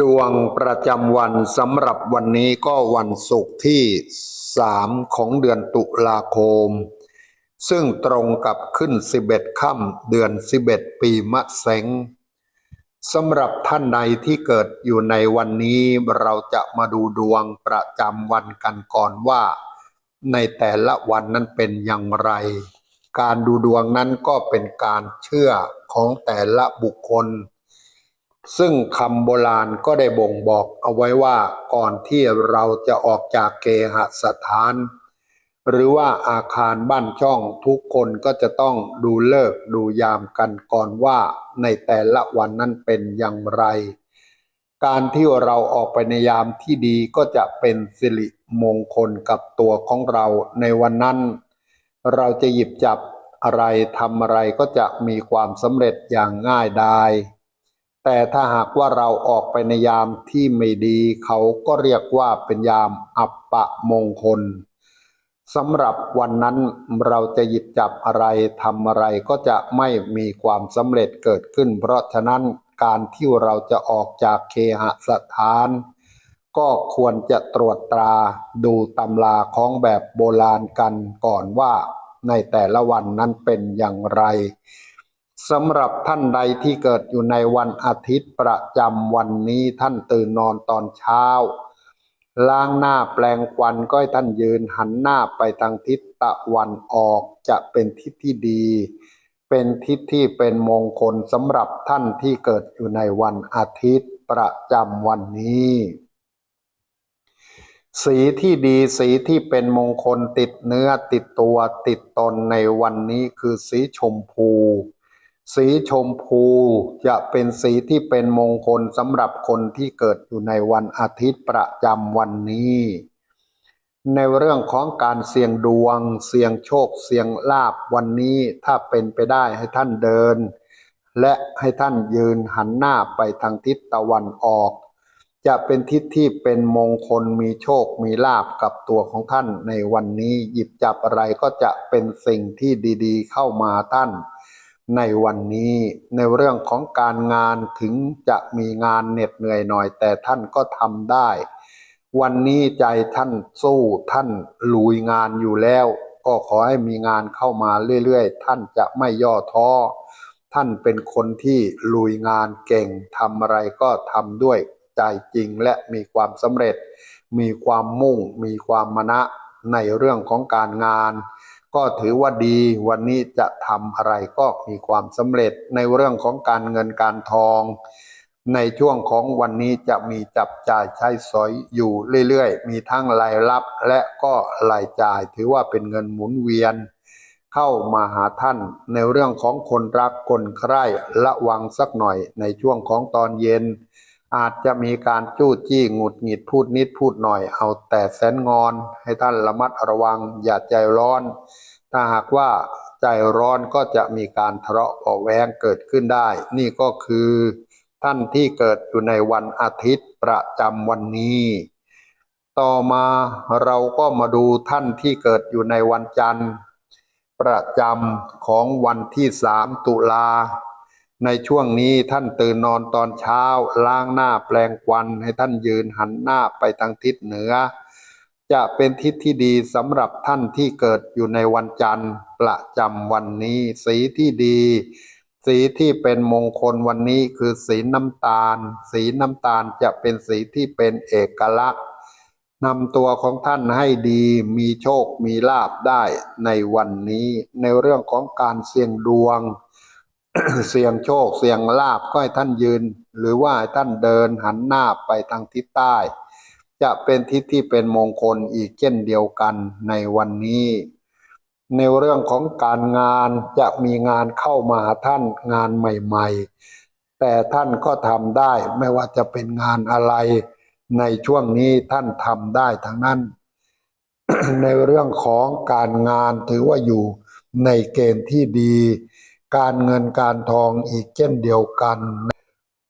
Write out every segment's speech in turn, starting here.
ดวงประจำวันสำหรับวันนี้ก็วันศุกร์ที่ 3 ของเดือนตุลาคม ซึ่งตรงกับขึ้น 11ค่ำเดือน 11 ปีมะเส็งสำหรับท่านใดที่เกิดอยู่ในวันนี้เราจะมาดูดวงประจำวันกันก่อนว่า ในแต่ละวันนั้นเป็นอย่างไร การดูดวงนั้นก็เป็นการเชื่อของแต่ละบุคคล ซึ่งคำโบราณก็ได้บ่งบอกเอาไว้ว่าก่อนที่เราจะออกจากเกหสถาน หรือว่าอาคารบ้านช่องทุกคนก็จะต้องดูเลิกดูยามกันก่อนว่าในแต่ละวันนั้นเป็นอย่างไร การที่เราออกไปในยามที่ดีก็จะเป็นสิริมงคลกับตัวของเราในวันนั้น เราจะหยิบจับอะไรทำอะไรก็จะมีความสำเร็จอย่างง่ายดาย แต่ถ้าหากว่าเราออกไปในยามที่ไม่ดี เขาก็เรียกว่าเป็นยามอัปปะมงคลสำหรับวันนั้นเราจะหยิบจับอะไรทำอะไรก็จะไม่มีความสำเร็จเกิดขึ้น เพราะฉะนั้นการที่เราจะออกจากเคหสถาน ก็ควรจะตรวจตราดูตำราของแบบโบราณกันก่อนว่าในแต่ละวันนั้นเป็นอย่างไร สำหรับท่านใดที่เกิดอยู่ในวันอาทิตย์ประจำวันนี้ท่านตื่นนอนตอนเช้า ล้างหน้าแปลงควันก็ให้ท่านยืนหันหน้าไปทางทิศตะวันออกจะเป็นทิศที่ดี เป็นทิศที่เป็นมงคลสำหรับท่านที่เกิดอยู่ในวันอาทิตย์ประจำวันนี้ สีที่ดีสีที่เป็นมงคลติดเนื้อติดตัวติดตนในวันนี้คือสีชมพู สีชมพูจะเป็นสีที่เป็นมงคลสำหรับคนที่เกิดอยู่ในวันอาทิตย์ประจำวันนี้ ในเรื่องของการเสี่ยงดวง เสี่ยงโชค เสี่ยงลาบวันนี้ถ้าเป็นไปได้ให้ท่านเดิน และให้ท่านยืนหันหน้าไปทางทิศตะวันออก จะเป็นทิศที่เป็นมงคลมีโชคมีลาบกับตัวของท่านในวันนี้หยิบจับอะไรก็จะเป็นสิ่งที่ดีๆ เข้ามาท่าน ในวันนี้ในเรื่องของการงานถึงจะมีงานเหน็ดเหนื่อยหน่อย แต่ท่านก็ทำได้ วันนี้ใจท่านสู้ท่านลุยงานอยู่แล้ว ก็ขอให้มีงานเข้ามาเรื่อยๆ ท่านจะไม่ย่อท้อ ท่านเป็นคนที่ลุยงานเก่งทำอะไรก็ทำด้วยใจจริงและมีความสำเร็จ มีความมุ่ง มีความมณะในเรื่องของการงาน ก็ถือว่าดีวันนี้จะทำอะไรก็มีความสำเร็จในเรื่องของการเงินการทอง ในช่วงของวันนี้จะมีจับจ่ายใช้สอยอยู่เรื่อยๆ มีทั้งรายรับและก็รายจ่าย ถือว่าเป็นเงินหมุนเวียน เข้ามาหาท่านในเรื่องของคนรักคนใคร่ระวังสักหน่อยในช่วงของตอนเย็น อาจจะมีการจู้จี้หงุดหงิดพูดนิดพูดหน่อย เอาแต่แสนงอน ให้ท่านระมัดระวัง อย่าใจร้อน ถ้าหากว่าใจร้อนก็จะมีการทะเลาะเบาแวงเกิดขึ้นได้ นี่ก็คือ ท่านที่เกิดอยู่ในวันอาทิตย์ประจำวันนี้ ต่อมาเราก็มาดูท่านที่เกิดอยู่ในวันจันทร์ ประจำของวันที่สามตุลา ในช่วงนี้ท่านตื่นนอนตอนเช้า ล้างหน้าแปลงควันให้ท่านยืนหันหน้าไปทางทิศเหนือ จะเป็นทิศที่ดีสำหรับท่านที่เกิดอยู่ในวันจันทร์ประจำวันนี้ สีที่ดี สีที่เป็นมงคลวันนี้คือสีน้ำตาล สีน้ำตาลจะเป็นสีที่เป็นเอกลักษณ์นำตัวของท่านให้ดีมีโชคมีลาบได้ในวันนี้ ในเรื่องของการเสี่ยงดวง เสี่ยงโชคเสี่ยงลาบก็ให้ท่านยืน หรือว่าให้ท่านเดินหันหน้าไปทางทิศใต้ จะเป็นทิศที่เป็นมงคลอีกเช่นเดียวกันในวันนี้ ในเรื่องของการงานจะมีงานเข้ามาท่านงานใหม่ๆ แต่ท่านก็ทำได้ไม่ว่าจะเป็นงานอะไรในช่วงนี้ท่านทำได้ทั้งนั้น ในเรื่องของการงานถือว่าอยู่ในเกณฑ์ที่ดี การเงินการทองอีกเช่นเดียวกัน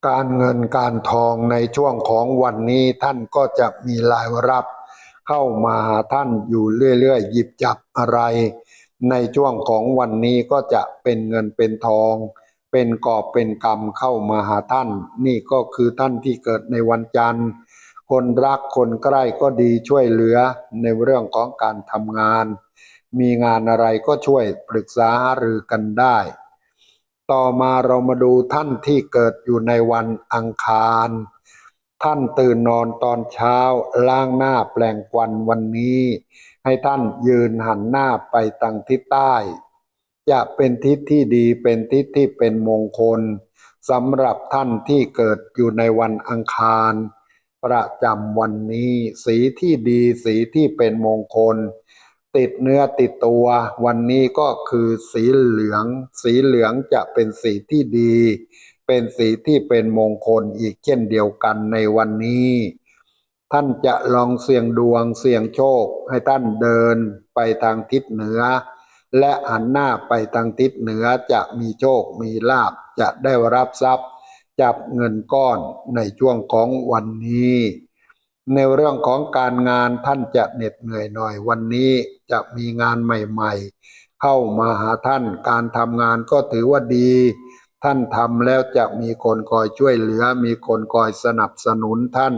การเงินการทองในช่วงของวันนี้ท่านก็จะมีรายรับ เข้ามาหาท่านอยู่เรื่อยๆ หยิบจับอะไร ในช่วงของวันนี้ก็จะเป็นเงินเป็นทอง เป็นกอบเป็นกรรมเข้ามาหาท่าน นี่ก็คือท่านที่เกิดในวันจันทร์ คนรักคนใกล้ก็ดีช่วยเหลือในเรื่องของการทำงาน มีงานอะไรก็ช่วยปรึกษาหารือกันได้ ต่อมาเรามาดูท่านที่เกิดอยู่ในวันอังคาร ท่านตื่นนอนตอนเช้าล้างหน้าแปลงควันวันนี้ ให้ท่านยืนหันหน้าไปทางทิศใต้ จะเป็นทิศที่ดีเป็นทิศที่เป็นมงคลสำหรับท่านที่เกิดอยู่ในวันอังคาร ประจำวันนี้ สีที่ดีสีที่เป็นมงคล ติดเนื้อติดตัว วันนี้ก็คือสีเหลือง สีเหลืองจะเป็นสีที่ดี เป็นสีที่เป็นมงคลอีกเช่นเดียวกันในวันนี้ ท่านจะลองเสี่ยงดวงเสี่ยงโชค ให้ท่านเดินไปทางทิศเหนือ และหันหน้าไปทางทิศเหนือจะมีโชคมีลาภจะได้รับทรัพย์ จับเงินก้อนในช่วงของวันนี้ ในเรื่องของการงานท่านจะเหน็ดเหนื่อยหน่อย วันนี้จะมีงานใหม่ๆ เข้ามาหาท่าน การทำงานก็ถือว่าดี ท่านทำแล้วจะมีคนคอยช่วยเหลือ มีคนคอยสนับสนุนท่าน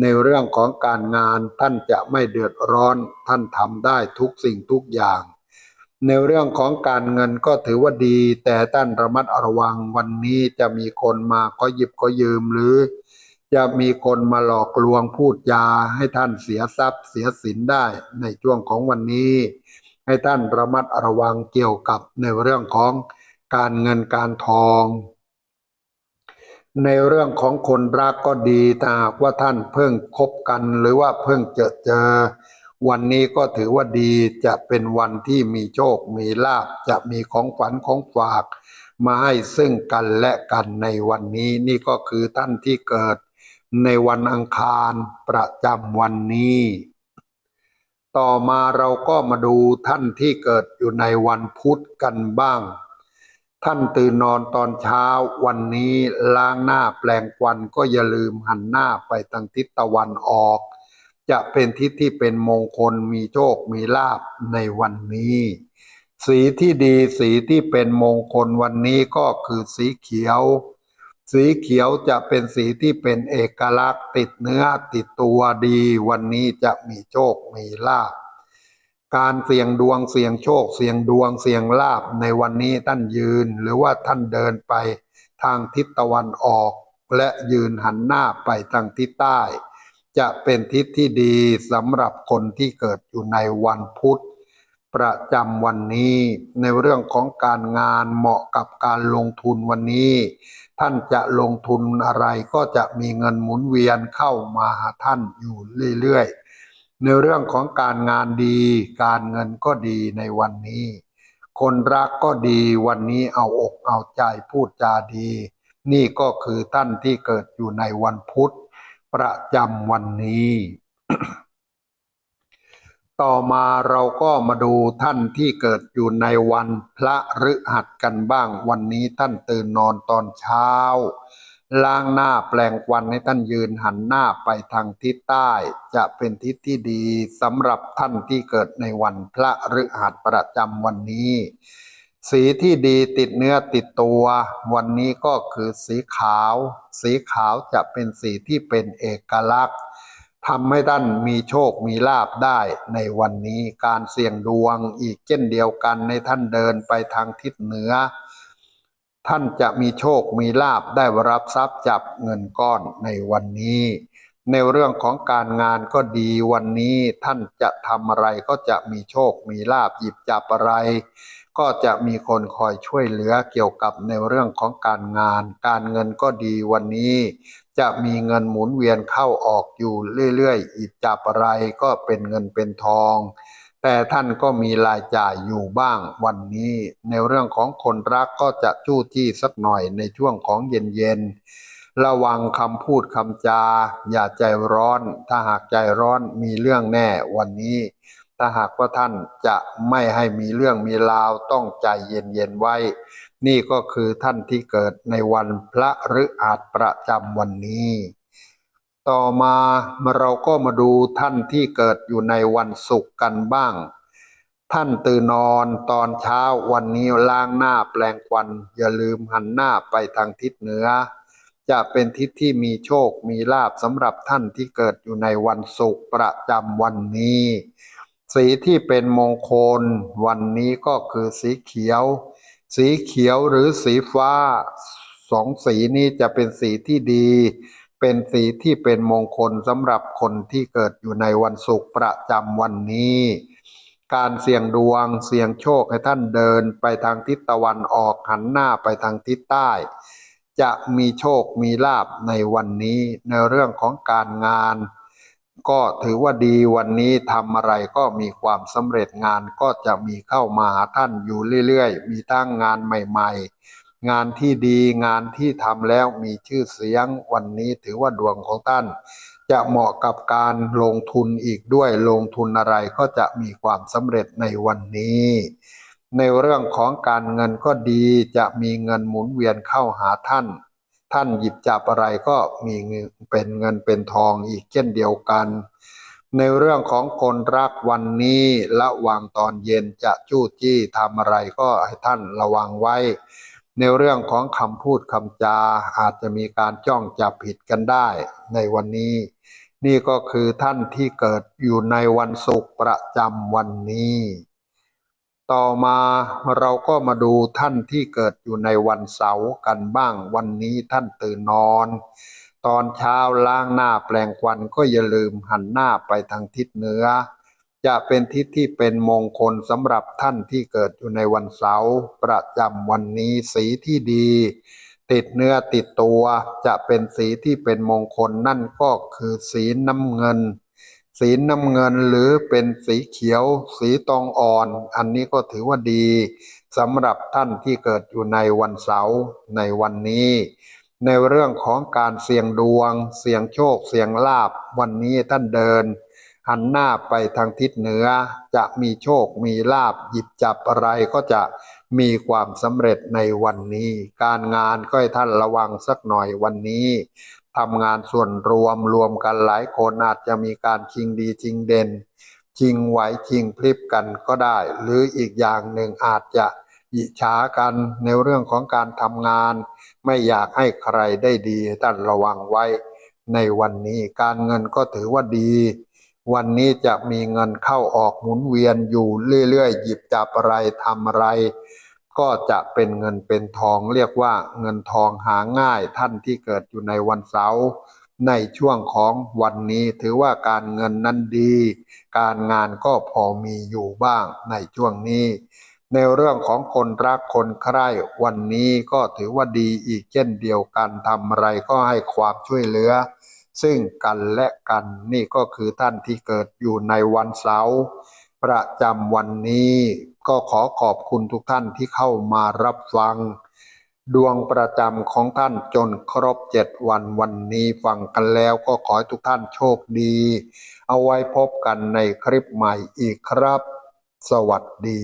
ในเรื่องของการงานท่านจะไม่เดือดร้อน ท่านทำได้ทุกสิ่งทุกอย่าง ในเรื่องของการเงินก็ถือว่าดี แต่ท่านระมัดระวังวันนี้จะมีคนมาขอหยิบขอยืมหรือ จะมีคนมาหลอกลวงพูดจาให้ท่านเสียทรัพย์เสียสินได้ในช่วงของวันนี้ ให้ท่านระมัดระวังเกี่ยวกับในเรื่องของการเงินการทอง ในเรื่องของคนรักก็ดีถ้าหากว่าท่านเพิ่งคบกันหรือว่าเพิ่งเจอเจอ วันนี้ก็ถือว่าดีจะเป็นวันที่มีโชคมีลาภจะมีของขวัญของฝาก มาให้ซึ่งกันและกันในวันนี้นี่ก็คือท่านที่เกิด ในวันอังคารประจำวันนี้ ต่อมาเราก็มาดูท่านที่เกิดอยู่ในวันพุธกันบ้าง ท่านตื่นนอนตอนเช้าวันนี้ล้างหน้าแปลงควันก็อย่าลืมหันหน้าไปทางทิศตะวันออก จะเป็นทิศที่เป็นมงคลมีโชคมีลาภในวันนี้ สีที่ดีสีที่เป็นมงคลวันนี้ก็คือสีเขียว สีเขียวจะเป็นสีที่เป็นเอกลักษณ์ติดเนื้อติดตัวดี วันนี้จะมีโชคมีลาภการเสี่ยงดวงเสี่ยงโชค เสี่ยงดวงเสี่ยงลาบในวันนี้ท่านยืนหรือว่าท่านเดินไปทางทิศตะวันออก และยืนหันหน้าไปทางทิศใต้ จะเป็นทิศที่ดีสำหรับคนที่เกิดอยู่ในวันพุธ ประจำวันนี้ในเรื่องของการงานเหมาะกับการลงทุนวันนี้ ท่านจะลงทุนอะไรก็จะมีเงินหมุนเวียนเข้ามาหาท่านอยู่เรื่อยๆ ในเรื่องของการงานดี การเงินก็ดีในวันนี้ คนรักก็ดีวันนี้เอาอกเอาใจพูดจาดี นี่ก็คือท่านที่เกิดอยู่ในวันพุธ ประจำวันนี้ ต่อมาเราก็มาดูท่านที่เกิดอยู่ในวันพระฤหัสกันบ้าง วันนี้ท่านตื่นนอนตอนเช้า ล้างหน้าแปลงควันให้ท่านยืนหันหน้าไปทางทิศใต้ จะเป็นทิศที่ดีสำหรับท่านที่เกิดในวันพระฤหัสประจำวันนี้ สีที่ดีติดเนื้อติดตัว วันนี้ก็คือสีขาว สีขาวจะเป็นสีที่เป็นเอกลักษณ์ ทำให้ท่านมีโชคมีลาบได้ในวันนี้การเสี่ยงดวงอีกเช่นเดียวกันในท่านเดินไปทางทิศเหนือ ท่านจะมีโชคมีลาบได้รับทรัพย์จับเงินก้อนในวันนี้ ในเรื่องของการงานก็ดีวันนี้ท่านจะทำอะไรก็จะมีโชคมีลาบหยิบจับอะไร ก็จะมีคนคอยช่วยเหลือเกี่ยวกับในเรื่องของการงาน การเงินก็ดีวันนี้ จะมีเงินหมุนเวียนเข้าออกอยู่เรื่อยๆหยิจับอะไรก็เป็นเงินเป็นทอง แต่ท่านก็มีรายจ่ายอยู่บ้างวันนี้ ในเรื่องของคนรักก็จะจู้จี้สักหน่อยในช่วงของเย็นๆ ระวังคำพูดคำจา อย่าใจร้อน ถ้าหากใจร้อนมีเรื่องแน่วันนี้ ถ้าหากว่าท่านจะไม่ให้มีเรื่องมีราวต้องใจเย็นๆไว้ นี่ก็คือท่านที่เกิดในวันพระฤหัสประจำวันนี้ ต่อมาเราก็มาดูท่านที่เกิดอยู่ในวันศุกร์กันบ้าง ท่านตื่นนอนตอนเช้าวันนี้ล้างหน้าแปลงควัน อย่าลืมหันหน้าไปทางทิศเหนือ จะเป็นทิศที่มีโชคมีลาบสำหรับท่านที่เกิดอยู่ในวันศุกร์ประจำวันนี้ สีที่เป็นมงคล วันนี้ก็คือสีเขียว สีเขียวหรือสีฟ้าสองสีนี้จะเป็นสีที่ดี เป็นสีที่เป็นมงคลสำหรับคนที่เกิดอยู่ในวันศุกร์ประจำวันนี้ การเสี่ยงดวงเสี่ยงโชคให้ท่านเดินไปทางทิศตะวันออกหันหน้าไปทางทิศใต้ จะมีโชคมีลาบในวันนี้ในเรื่องของการงาน ก็ถือว่าดีวันนี้ทำอะไรก็มีความสำเร็จงานก็จะมีเข้ามาหาท่านอยู่เรื่อยๆ มีทั้งงานใหม่ๆ งานที่ดีงานที่ทำแล้วมีชื่อเสียงวันนี้ถือว่าดวงของท่าน จะเหมาะกับการลงทุนอีกด้วยลงทุนอะไรก็จะมีความสำเร็จในวันนี้ ในเรื่องของการเงินก็ดีจะมีเงินหมุนเวียนเข้าหาท่าน ท่านหยิบจับอะไรก็มีเงินเป็นเงินเป็นทองอีกเช่นเดียวกัน ในเรื่องของคนรักวันนี้ระวางตอนเย็นจะจู้จี้ทำอะไรก็ให้ท่านระวังไว้ ในเรื่องของคำพูดคำจาอาจจะมีการจ้องจับผิดกันได้ในวันนี้ นี่ก็คือท่านที่เกิดอยู่ในวันศุกร์ประจำวันนี้ ต่อมาเราก็มาดูท่านที่เกิดอยู่ในวันเสาร์กันบ้างวันนี้ท่านตื่นนอน ตอนเช้าล้างหน้าแปลงควันก็อย่าลืมหันหน้าไปทางทิศเหนือ จะเป็นทิศที่เป็นมงคลสำหรับท่านที่เกิดอยู่ในวันเสาร์ประจำวันนี้สีที่ดี ติดเนื้อติดตัวจะเป็นสีที่เป็นมงคลนั่นก็คือสีน้ำเงิน สีน้ำเงินหรือเป็นสีเขียว สีตองอ่อน อันนี้ก็ถือว่าดีสำหรับท่านที่เกิดอยู่ในวันเสาร์ในวันนี้ ในเรื่องของการเสี่ยงดวง เสี่ยงโชค เสี่ยงลาบวันนี้ท่านเดิน หันหน้าไปทางทิศเหนือ จะมีโชคมีลาบหยิบจับอะไรก็จะมีความสำเร็จในวันนี้ การงานก็ให้ท่านระวังสักหน่อยวันนี้ ทำงานส่วนรวมรวมกันหลายคนอาจจะมีการชิงดีชิงเด่นชิงไหวชิงพลิบกันก็ได้ หรืออีกอย่างหนึ่งอาจจะอิจฉากันในเรื่องของการทำงาน ไม่อยากให้ใครได้ดีท่านระวังไว้ ในวันนี้การเงินก็ถือว่าดี วันนี้จะมีเงินเข้าออกหมุนเวียนอยู่เรื่อยๆ หยิบจับอะไรทำอะไร ก็จะเป็นเงินเป็นทองเรียกว่าเงินทองหาง่ายท่านที่เกิดอยู่ในวันเสาร์ในช่วงของวันนี้ถือว่าการเงินนั้นดี การงานก็พอมีอยู่บ้างในช่วงนี้ ในเรื่องของคนรักคนใคร่วันนี้ก็ถือว่าดีอีกเช่นเดียวกันทำอะไรก็ให้ความช่วยเหลือ ซึ่งกันและกันนี่ก็คือท่านที่เกิดอยู่ในวันเสาร์ประจำวันนี้ ก็ขอขอบคุณทุกท่านที่เข้ามารับฟัง ดวงประจำของท่านจนครบเจ็ดวันวันนี้ฟังกันแล้วก็ขอให้ทุกท่านโชคดี เอาไว้พบกันในคลิปใหม่อีกครับ สวัสดี